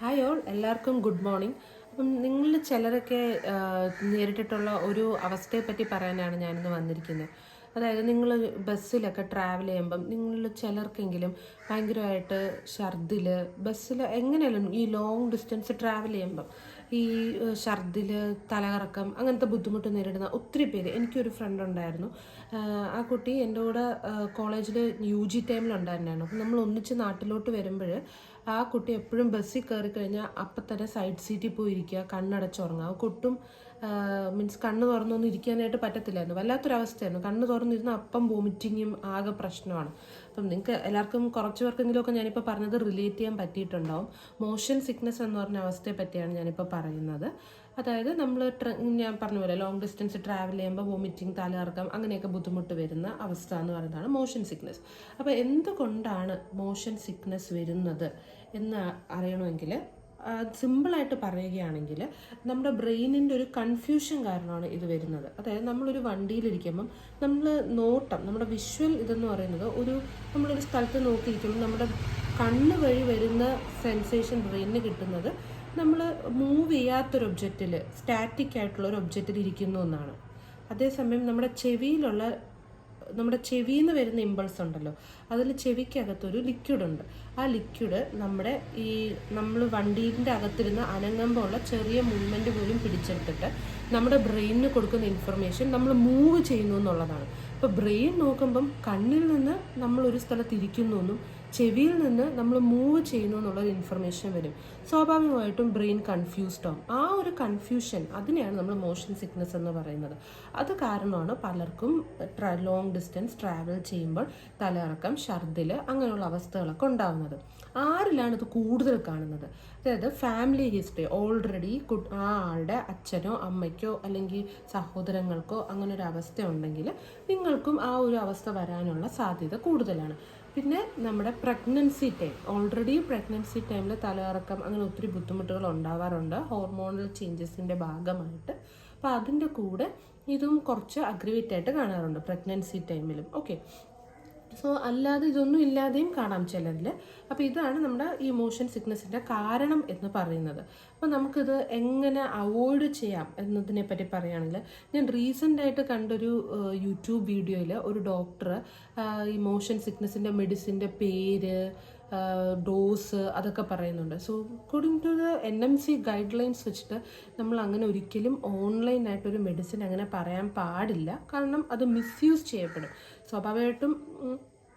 Hi all എല്ലാവർക്കും good morning അപ്പം നിങ്ങൾ ചിലരൊക്കെ നേരിട്ടിട്ടുള്ള ഒരു അവസ്ഥയെ പറ്റി പറയാനാണ് ഞാനിന്ന് വന്നിരിക്കുന്നത് അതായത് നിങ്ങൾ ബസ്സിലൊക്കെ ട്രാവൽ ചെയ്യുമ്പം നിങ്ങൾ ചിലർക്കെങ്കിലും ഭയങ്കരമായിട്ട് ഛർദിൽ ബസ്സിൽ എങ്ങനെയാലും ഈ ലോങ് ഡിസ്റ്റൻസ് ട്രാവൽ ചെയ്യുമ്പം ഈ ഛർദിൽ തലകറക്കം അങ്ങനത്തെ ബുദ്ധിമുട്ട് നേരിടുന്ന ഒത്തിരി പേര് എനിക്കൊരു ഫ്രണ്ട് ഉണ്ടായിരുന്നു. ആ കുട്ടി എന്റെ കൂടെ കോളേജിൽ യു ജി ടൈമിലുണ്ടായിരുന്നാണ് അപ്പം നമ്മൾ ഒന്നിച്ച് നാട്ടിലോട്ട് വരുമ്പോൾ ആ കുട്ടി എപ്പോഴും ബസ്സിൽ കയറി കഴിഞ്ഞാൽ അപ്പം തന്നെ സൈഡ് സീറ്റിൽ പോയിരിക്കുക കണ്ണടച്ചുറങ്ങുക ആ കുട്ടും മീൻസ് കണ്ണ് തുറന്നൊന്നും ഇരിക്കാനായിട്ട് പറ്റത്തില്ലായിരുന്നു. വല്ലാത്തൊരവസ്ഥയായിരുന്നു. കണ്ണ് തുറന്നിരുന്ന അപ്പം വോമിറ്റിങ്ങും ആകെ പ്രശ്നമാണ്. അപ്പം നിങ്ങൾക്ക് എല്ലാവർക്കും കുറച്ച് പേർക്കെങ്കിലുമൊക്കെ ഞാനിപ്പോൾ പറഞ്ഞത് റിലേറ്റ് ചെയ്യാൻ പറ്റിയിട്ടുണ്ടാവും. മോഷൻ സിക്നസ് എന്ന് പറഞ്ഞ അവസ്ഥയെ പറ്റിയാണ് ഞാനിപ്പോൾ പറയുന്നത്. അതായത് നമ്മൾ ഞാൻ പറഞ്ഞ പോലെ ലോങ് ഡിസ്റ്റൻസ് ട്രാവൽ ചെയ്യുമ്പോൾ വോമിറ്റിംഗ് തലകറക്കം അങ്ങനെയൊക്കെ ബുദ്ധിമുട്ട് വരുന്ന അവസ്ഥ എന്ന് പറയുന്നതാണ് മോഷൻ സിക്നസ്. അപ്പോൾ എന്തുകൊണ്ടാണ് മോഷൻ സിക്നസ് വരുന്നത് എന്ന് അറിയണമെങ്കിൽ സിമ്പിളായിട്ട് പറയുകയാണെങ്കിൽ നമ്മുടെ ബ്രെയിനിന്റെ ഒരു കൺഫ്യൂഷൻ കാരണമാണ് ഇത് വരുന്നത്. അതായത് നമ്മളൊരു വണ്ടിയിലിരിക്കുമ്പം നമ്മൾ നോട്ടം നമ്മുടെ വിഷ്വൽ ഇതെന്ന് പറയുന്നത് ഒരു നമ്മളൊരു സ്ഥലത്ത് നോക്കിയിരിക്കുമ്പോൾ നമ്മുടെ കണ്ണ് വഴി വരുന്ന സെൻസേഷൻ ബ്രെയിനിന് കിട്ടുന്നത് നമ്മൾ മൂവ് ചെയ്യാത്തൊരു ഒബ്ജക്റ്റിൽ സ്റ്റാറ്റിക് ആയിട്ടുള്ള ഒരു ഒബ്ജക്റ്റിൽ ഇരിക്കുന്നു എന്നാണ്. അതേസമയം നമ്മുടെ ചെവിയിലുള്ള നമ്മുടെ ചെവിയിൽ നിന്ന് വരുന്ന ഇമ്പൾസ് ഉണ്ടല്ലോ. അതിൽ ചെവിക്കകത്തൊരു ലിക്വിഡ് ഉണ്ട്. ആ ലിക്വിഡ് നമ്മുടെ ഈ നമ്മൾ വണ്ടീന്റെ അകത്തിരുന്ന് അനങ്ങുമ്പോൾ ഉള്ള ചെറിയ മൂവ്മെന്റ് പോലും പിടിച്ചെടുത്തിട്ട് നമ്മുടെ ബ്രെയിനിന് കൊടുക്കുന്ന ഇൻഫർമേഷൻ നമ്മൾ മൂവ് ചെയ്യുന്നു എന്നുള്ളതാണ്. അപ്പോൾ ബ്രെയിൻ നോക്കുമ്പം കണ്ണിൽ നിന്ന് നമ്മളൊരു സ്ഥലത്ത് ഇരിക്കുന്നു എന്നും ചെവിയിൽ നിന്ന് നമ്മൾ മൂവ് ചെയ്യുന്നു എന്നുള്ളൊരു ഇൻഫർമേഷൻ വരും. സ്വാഭാവികമായിട്ടും ബ്രെയിൻ കൺഫ്യൂസ്ഡ് ആവും. ആ ഒരു കൺഫ്യൂഷൻ അതിനെയാണ് നമ്മൾ മോഷൻ സിക്നസ് എന്ന് പറയുന്നത്. അത് കാരണമാണ് പലർക്കും ലോങ് ഡിസ്റ്റൻസ് ട്രാവൽ ചെയ്യുമ്പോൾ തലയിറക്കം ഛർദിൽ അങ്ങനെയുള്ള അവസ്ഥകളൊക്കെ ഉണ്ടാകുന്നത് ആരിലാണ് ഇത് കൂടുതൽ കാണുന്നത്? അതായത് ഫാമിലി ഹിസ്റ്ററി ഓൾറെഡി ആ ആളുടെ അച്ഛനോ അമ്മയ്ക്കോ അല്ലെങ്കിൽ സഹോദരങ്ങൾക്കോ അങ്ങനെ ഒരു അവസ്ഥ ഉണ്ടെങ്കിൽ നിങ്ങൾക്കും ആ ഒരു അവസ്ഥ വരാനുള്ള സാധ്യത കൂടുതലാണ്. പിന്നെ നമ്മുടെ പ്രഗ്നൻസി ടൈം ഓൾറെഡി പ്രഗ്നൻസി ടൈമിൽ തലകറക്കം അങ്ങനെ ഒത്തിരി ബുദ്ധിമുട്ടുകൾ ഉണ്ടാവാറുണ്ട്. ഹോർമോണൽ ചേഞ്ചസിന്റെ ഭാഗമായിട്ട്. അപ്പോൾ അതിന്റെ കൂടെ ഇതും കുറച്ച് അഗ്രിവേറ്റ് ആയിട്ട് കാണാറുണ്ട് പ്രഗ്നൻസി ടൈമിലും ഓക്കെ സോ അല്ലാതെ ഇതൊന്നും ഇല്ലാതെയും കാണാം ചിലതിൽ അപ്പോൾ ഇതാണ് നമ്മുടെ ഈ മോഷൻ സിക്നസിന്റെ കാരണം എന്ന് പറയുന്നത്. അപ്പോൾ നമുക്കിത് എങ്ങനെ അവോയ്ഡ് ചെയ്യാം എന്നതിനെ പറ്റി പറയുകയാണെങ്കിൽ ഞാൻ റീസെന്റായിട്ട് കണ്ടൊരു യൂട്യൂബ് വീഡിയോയിൽ ഒരു ഡോക്ടർ ഈ മോഷൻ സിക്നസിന്റെ മെഡിസിന്റെ പേര് ഡോസ് അതൊക്കെ പറയുന്നുണ്ട്. So according to the N M C guidelines വെച്ചിട്ട് നമ്മൾ അങ്ങനെ ഒരിക്കലും ഓൺലൈനായിട്ടൊരു മെഡിസിൻ അങ്ങനെ പറയാൻ പാടില്ല. കാരണം അത് മിസ്യൂസ് ചെയ്യപ്പെടും. സ്വാഭാവികമായിട്ടും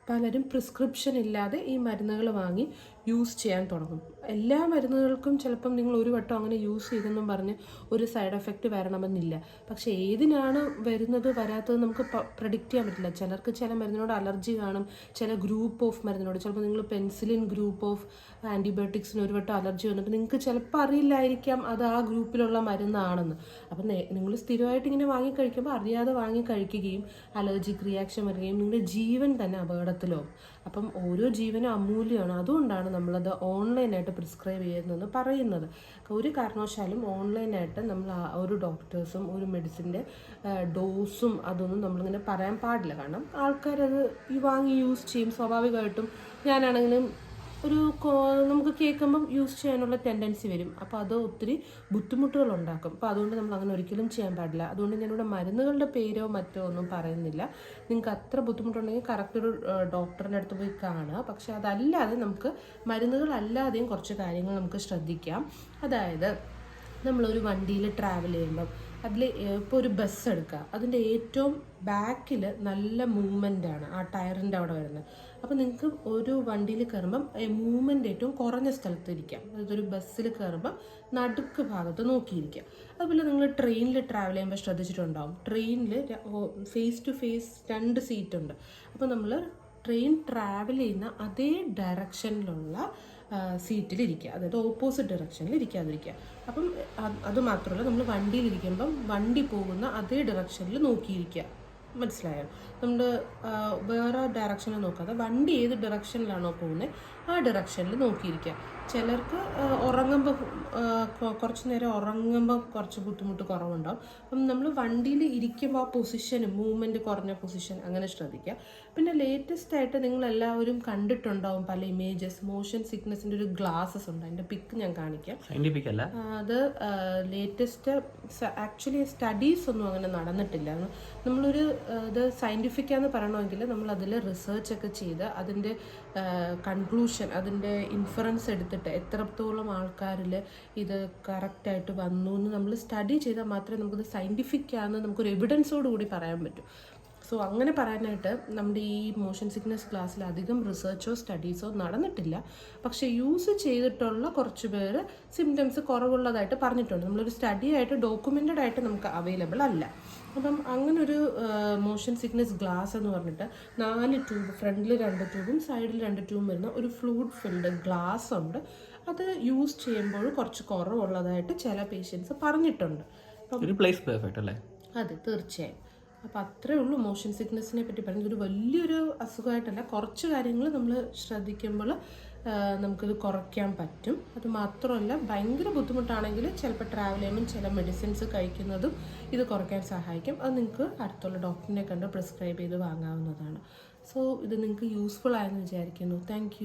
പലരും പ്രിസ്ക്രിപ്ഷൻ ഇല്ലാതെ ഈ മരുന്നുകൾ വാങ്ങി യൂസ് ചെയ്യാൻ തുടങ്ങും. എല്ലാ മരുന്നുകൾക്കും ചിലപ്പം നിങ്ങൾ ഒരു വട്ടം അങ്ങനെ യൂസ് ചെയ്തെന്നും പറഞ്ഞ് ഒരു സൈഡ് എഫക്റ്റ് വരണമെന്നില്ല. പക്ഷേ ഏതിനാണ് വരുന്നത് വരാത്തത് നമുക്ക് പ്രഡിക്റ്റ് ചെയ്യാൻ പറ്റില്ല. ചിലർക്ക് ചില മരുന്നിനോട് അലർജി കാണും ചില ഗ്രൂപ്പ് ഓഫ് മരുന്നിനോട്. ചിലപ്പോൾ നിങ്ങൾ പെൻസിലിൻ ഗ്രൂപ്പ് ഓഫ് ആന്റിബയോട്ടിക്സിന് ഒരു വട്ടം അലർജി വന്നിട്ട് നിങ്ങൾക്ക് ചിലപ്പോൾ അറിയില്ലായിരിക്കാം അത് ആ ഗ്രൂപ്പിലുള്ള മരുന്നാണെന്ന്. അപ്പം നിങ്ങൾ സ്ഥിരമായിട്ട് ഇങ്ങനെ വാങ്ങി കഴിക്കുമ്പോൾ അറിയാതെ വാങ്ങി കഴിക്കുകയും അലർജിക് റിയാക്ഷൻ വരികയും നിങ്ങളുടെ ജീവൻ തന്നെ അപകടത്തിലോ അപ്പം ഓരോ ജീവനും അമൂല്യമാണ്. അതുകൊണ്ടാണ് നമ്മളത് ഓൺലൈനായിട്ട് പ്രിസ്ക്രൈബ് ചെയ്യുന്നതെന്ന് പറയുന്നത്. ഒരു കാരണവശാലും ഓൺലൈനായിട്ട് നമ്മൾ ഒരു ഡോക്ടേഴ്സും ഒരു മെഡിസിന്റെ ഡോസും അതൊന്നും നമ്മളിങ്ങനെ പറയാൻ പാടില്ല. കാരണം ആൾക്കാരത് ഈ വാങ്ങി യൂസ് ചെയ്യും. സ്വാഭാവികമായിട്ടും ഞാനാണെങ്കിലും ഒരു നമുക്ക് കേൾക്കുമ്പം യൂസ് ചെയ്യാനുള്ള ടെൻഡൻസി വരും. അപ്പോൾ അത് ഒത്തിരി ബുദ്ധിമുട്ടുകൾ ഉണ്ടാക്കും അപ്പോൾ അതുകൊണ്ട് നമ്മൾ അങ്ങനെ ഒരിക്കലും ചെയ്യാൻ പാടില്ല. അതുകൊണ്ട് ഞാനിവിടെ മരുന്നുകളുടെ പേരോ മറ്റോ ഒന്നും പറയുന്നില്ല. നിങ്ങൾക്ക് അത്ര ബുദ്ധിമുട്ടുണ്ടെങ്കിൽ കറക്റ്റ് ഒരു ഡോക്ടറിന്റെ അടുത്ത് പോയി കാണുക. പക്ഷെ അതല്ലാതെ നമുക്ക് മരുന്നുകളല്ലാതെയും കുറച്ച് കാര്യങ്ങൾ നമുക്ക് ശ്രദ്ധിക്കാം. അതായത് നമ്മളൊരു വണ്ടിയിൽ ട്രാവൽ ചെയ്യുമ്പം അതിൽ ഇപ്പോൾ ഒരു ബസ് എടുക്കുക അതിന്റെ ഏറ്റവും ബാക്കിൽ നല്ല മൂവ്മെന്റ് ആണ് ആ ടയറിന്റെ അവിടെ വരുന്നത്. അപ്പോൾ നിങ്ങൾക്ക് ഒരു വണ്ടിയിൽ കയറുമ്പം മൂവ്മെന്റ് ഏറ്റവും കുറഞ്ഞ സ്ഥലത്ത് ഇരിക്കാം അതൊരു ബസ്സിൽ കയറുമ്പം നടുക്ക് ഭാഗത്ത് നോക്കിയിരിക്കുക അതുപോലെ നിങ്ങൾ ട്രെയിനിൽ ട്രാവൽ ചെയ്യുമ്പോൾ ശ്രദ്ധിച്ചിട്ടുണ്ടാവും. ട്രെയിനിൽ ഫേസ് ടു ഫേസ് രണ്ട് സീറ്റുണ്ട് അപ്പോൾ നമ്മൾ ട്രെയിൻ ട്രാവൽ ചെയ്യുന്ന അതേ ഡയറക്ഷനിലുള്ള സീറ്റിലിരിക്കുക. അതായത് ഓപ്പോസിറ്റ് ഡയറക്ഷനിൽ ഇരിക്കാതിരിക്കുക അപ്പം അത് മാത്രമല്ല നമ്മൾ വണ്ടിയിലിരിക്കുമ്പം വണ്ടി പോകുന്ന അതേ ഡയറക്ഷനിൽ നോക്കിയിരിക്കുക. മനസ്സിലായോ? നമ്മൾ വേറെ ഡയറക്ഷനിൽ നോക്കാതെ വണ്ടി ഏത് ഡയറക്ഷനിലാണോ പോകുന്നത് ആ ഡയറക്ഷനിൽ നോക്കിയിരിക്കുക. ചിലർക്ക് ഉറങ്ങുമ്പോൾ കുറച്ച് നേരം ഉറങ്ങുമ്പോൾ കുറച്ച് ബുദ്ധിമുട്ട് കുറവുണ്ടാവും. അപ്പം നമ്മൾ വണ്ടിയിൽ ഇരിക്കുമ്പോൾ ആ പൊസിഷൻ മൂവ്മെന്റ് കുറഞ്ഞ പൊസിഷൻ അങ്ങനെ ശ്രദ്ധിക്കുക. പിന്നെ ലേറ്റസ്റ്റ് ആയിട്ട് നിങ്ങൾ എല്ലാവരും കണ്ടിട്ടുണ്ടാവും പല ഇമേജസ് മോഷൻ സിക്നസിന്റെ ഒരു ഗ്ലാസസ് ഉണ്ട്. അതിന്റെ പിക്ക് ഞാൻ കാണിക്കാം. അത് ലേറ്റസ്റ്റ് ആക്ച്വലി സ്റ്റഡീസ് ഒന്നും അങ്ങനെ നടന്നിട്ടില്ല. നമ്മളൊരു ഇത് സയന്റിഫിക്കാന്ന് പറയണമെങ്കിൽ നമ്മൾ അതിൽ റിസർച്ച് ഒക്കെ ചെയ്ത് അതിന്റെ കൺക്ലൂഷൻ അതിന്റെ ഇൻഫറൻസ് എടുത്തിട്ട് എത്രത്തോളം ആൾക്കാരിൽ ഇത് കറക്റ്റായിട്ട് വന്നു എന്ന് നമ്മൾ സ്റ്റഡി ചെയ്താൽ മാത്രമേ നമുക്കിത് സയന്റിഫിക്കാന്ന് നമുക്കൊരു എവിഡൻസോട് കൂടി പറയാൻ പറ്റൂ. സോ അങ്ങനെ പറയാനായിട്ട് നമ്മുടെ ഈ മോഷൻ സിക്നസ് ക്ലാസ്സിൽ അധികം റിസർച്ചോ സ്റ്റഡീസോ നടന്നിട്ടില്ല. പക്ഷേ യൂസ് ചെയ്തിട്ടുള്ള കുറച്ച് പേര് സിംറ്റംസ് കുറവുള്ളതായിട്ട് പറഞ്ഞിട്ടുണ്ട്. നമ്മളൊരു സ്റ്റഡി ആയിട്ട് ഡോക്യുമെന്റഡ് ആയിട്ട് നമുക്ക് അവൈലബിൾ അല്ല. അപ്പം അങ്ങനൊരു മോഷൻ സിക്നസ് ഗ്ലാസ് എന്ന് പറഞ്ഞിട്ട് നാല് ട്യൂബ് ഫ്രണ്ടിൽ രണ്ട് ട്യൂബും സൈഡിൽ രണ്ട് ട്യൂബും വരുന്ന ഒരു ഫ്ലൂഡ് ഫിൽഡ് ഗ്ലാസ് ഉണ്ട്. അത് യൂസ് ചെയ്യുമ്പോൾ കുറച്ച് കുറവുള്ളതായിട്ട് ചില പേഷ്യൻസ് പറഞ്ഞിട്ടുണ്ട്. അല്ലേ? അതെ തീർച്ചയായും. അപ്പം അത്രേ ഉള്ളൂ മോഷൻ സിക്നസ്സിനെ പറ്റി പറയുന്നത്. ഒരു വലിയൊരു അസുഖമായിട്ടല്ല കുറച്ച് കാര്യങ്ങൾ നമ്മൾ ശ്രദ്ധിക്കുമ്പോൾ നമുക്കിത് കുറയ്ക്കാൻ പറ്റും. അത് മാത്രമല്ല ഭയങ്കര ബുദ്ധിമുട്ടാണെങ്കിൽ ചിലപ്പോൾ ട്രാവൽ ചെയ്യുമ്പോൾ ചില മെഡിസിൻസ് കഴിക്കുന്നതും ഇത് കുറയ്ക്കാൻ സഹായിക്കും. അത് നിങ്ങൾക്ക് അടുത്തുള്ള ഡോക്ടറിനെ കണ്ട് പ്രിസ്ക്രൈബ് ചെയ്ത് വാങ്ങാവുന്നതാണ്. സോ ഇത് നിങ്ങൾക്ക് യൂസ്ഫുൾ ആയെന്ന് വിചാരിക്കുന്നു. താങ്ക്